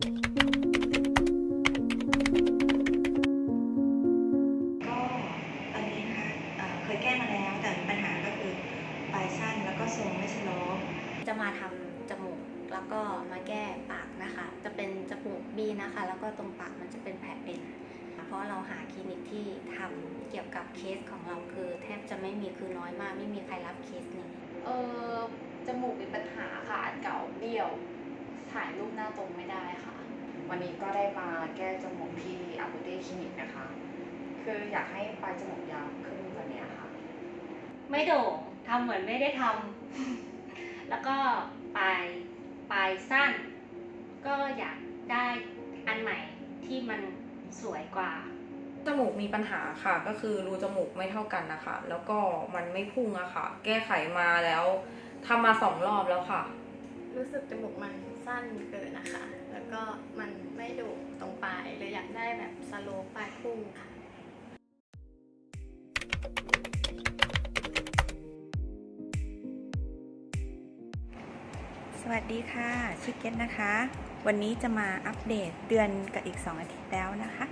ก็ตอนนี้ค่ะเอ่อเคยแก้มาแล้วแต่ปัญหาก็คือปลายสั้นแล้วก็ทรงไม่สโลปจะมาทำจมูกแล้วก็มาแก้ปากนะคะ จะเป็นจมูกบีนะคะ แล้วก็ตรงปากมันจะเป็นแผลเป็น เพราะเราหาคลินิกที่ทำเกี่ยวกับเคสของเราคือ แทบจะไม่มีคือน้อยมาก ไม่มีใครรับเคสนี้ เออจมูกมีปัญหาค่ะอันเก่าเบี้ยว ถ่ายรูปหน้าตรงไม่ได้ค่ะ วันนี้ก็ได้มาแก้จมูกที่อาบูเต้คลินิกนะคะ คืออยากให้ปลายจมูกยาวขึ้นกว่านี้ค่ะ ไม่โด่งทำเหมือนไม่ได้ทำ แล้วก็ปลายปลายสั้น ก็อยากได้อันใหม่ที่มันสวยกว่า จมูกมีปัญหาค่ะ ก็คือรูจมูกไม่เท่ากันนะคะ แล้วก็มันไม่พุ่งอะค่ะ แก้ไขมาแล้วทำมาสองรอบแล้วค่ะ รู้สึกจมูกมัน สั้นเกินนะคะ แล้วก็มันไม่โด่งตรงปลายเลยอยากได้แบบสโลปปลายพุ่งค่ะสวัสดีค่ะชิคเก็ตนะคะ วันนี้จะมาอัปเดตเดือนกับอีก 2 อาทิตย์แล้วนะคะ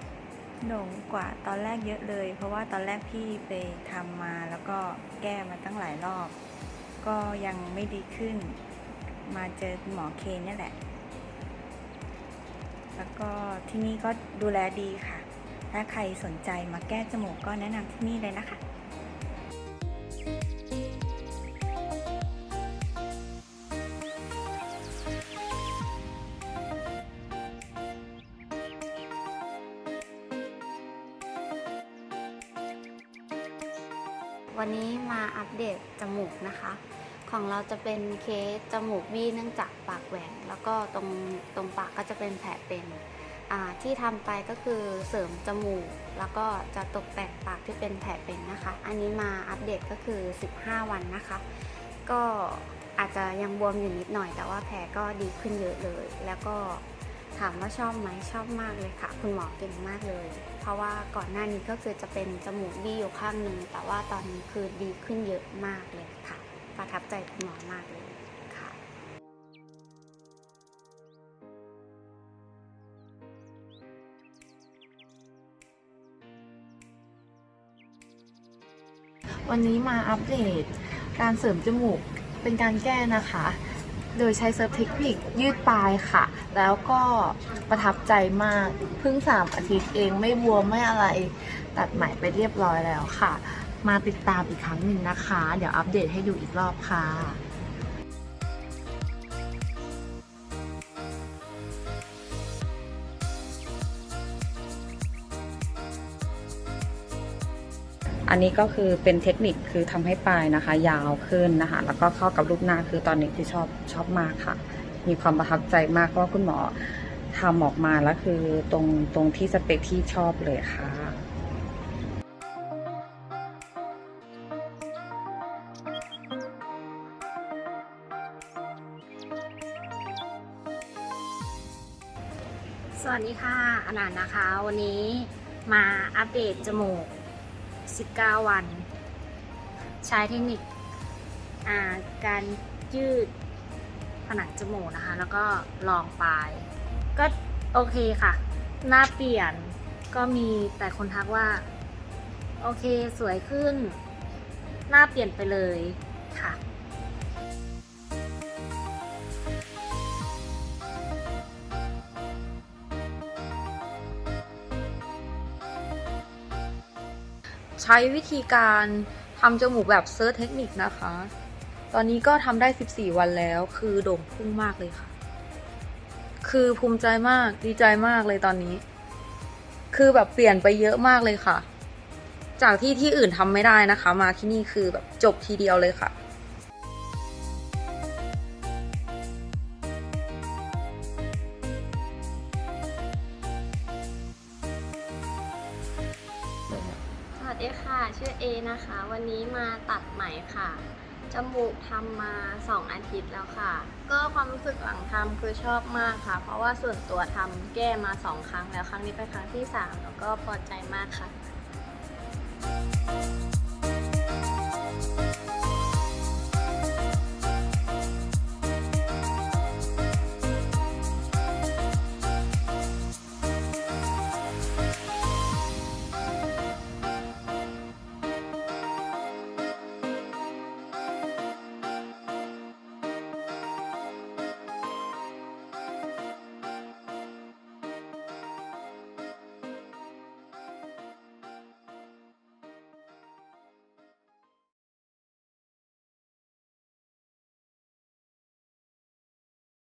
โด่งกว่าตอนแรกเยอะเลย เพราะว่าตอนแรกพี่ไปทำมาแล้วก็แก้มาตั้งหลายรอบ ก็ยังไม่ดีขึ้น มาเจอหมอเคเนี่ยแหละ แล้วก็ที่นี่ก็ดูแลดีค่ะ ถ้าใครสนใจมาแก้จมูกก็แนะนำที่นี่เลยนะคะวันนี้มาอัปเดตจมูกนะคะ ของเราจะเป็นเคสจมูกวี่เนื่องจากปากแหว่ง แล้วก็ตรงตรงปากก็จะเป็นแผลเป็นที่ทำไปก็คือเสริมจมูก แล้วก็จะตกแต่งปากที่เป็นแผลเป็นนะคะ อันนี้มาอัปเดตก็คือ 15 วันนะคะ ก็อาจจะยังบวมอยู่นิดหน่อย แต่ว่าแผลก็ดีขึ้นเยอะเลย แล้วก็ถามว่าชอบไหมชอบมากเลยค่ะ คุณหมอเก่งมากเลย เพราะว่าก่อนหน้านี้ก็คือจะเป็นจมูกบี้อยู่ข้างหนึ่งแต่ว่าตอนนี้คือดีขึ้นเยอะมากเลยค่ะ ประทับใจคุณหมอมากเลยค่ะวันนี้มาอัปเดตการเสริมจมูกเป็นการแก้นะคะ โดยใช้เซิร์ฟเทคนิคยืดปลายค่ะ แล้วก็ประทับใจมากเพิ่งสามอาทิตย์เองไม่บวมไม่อะไร ตัดใหม่ไปเรียบร้อยแล้วค่ะ มาติดตามอีกครั้งหนึ่งนะคะ เดี๋ยวอัปเดตให้ดูอีกรอบค่ะอันนี้ก็คือเป็นเทคนิคคือทำให้ปลายนะคะ ยาวขึ้นนะคะ แล้วก็เข้ากับรูปหน้าคือตอนนี้ที่ชอบชอบมากค่ะ มีความประทับใจมากเพราะว่าคุณหมอทำออกมาแล้วคือตรงตรงที่สเปคที่ชอบเลยค่ะ สวัสดีค่ะอนันต์นะคะ วันนี้มาอัปเดตจมูก 19 วัน ใช้เทคนิคการยืดผนังจมูกนะคะ แล้วก็ลองปลาย ก็โอเคค่ะ หน้าเปลี่ยนก็มีแต่คนทักว่า โอเคสวยขึ้น หน้าเปลี่ยนไปเลยค่ะ ใช้วิธีการทำจมูกแบบเซิร์ชเทคนิคนะคะ ตอนนี้ก็ทำได้ 14 วันแล้ว คือโด่งพุ่งมากเลยค่ะ คือภูมิใจมาก ดีใจมากเลยตอนนี้ คือแบบเปลี่ยนไปเยอะมากเลยค่ะ จากที่ที่อื่นทำไม่ได้นะคะ มาที่นี่คือแบบจบทีเดียวเลยค่ะ สดีค่ะ ชื่อเอนะคะ วันนี้มาตัดไหมค่ะ จมูกทำมา 2 อาทิตย์แล้วค่ะ ก็ความรู้สึกหลังทำคือชอบมากค่ะ เพราะว่าส่วนตัวทำแก้มา 2 ครั้งแล้ว ครั้งนี้เป็นครั้งที่ 3 แล้วก็พอใจมากค่ะ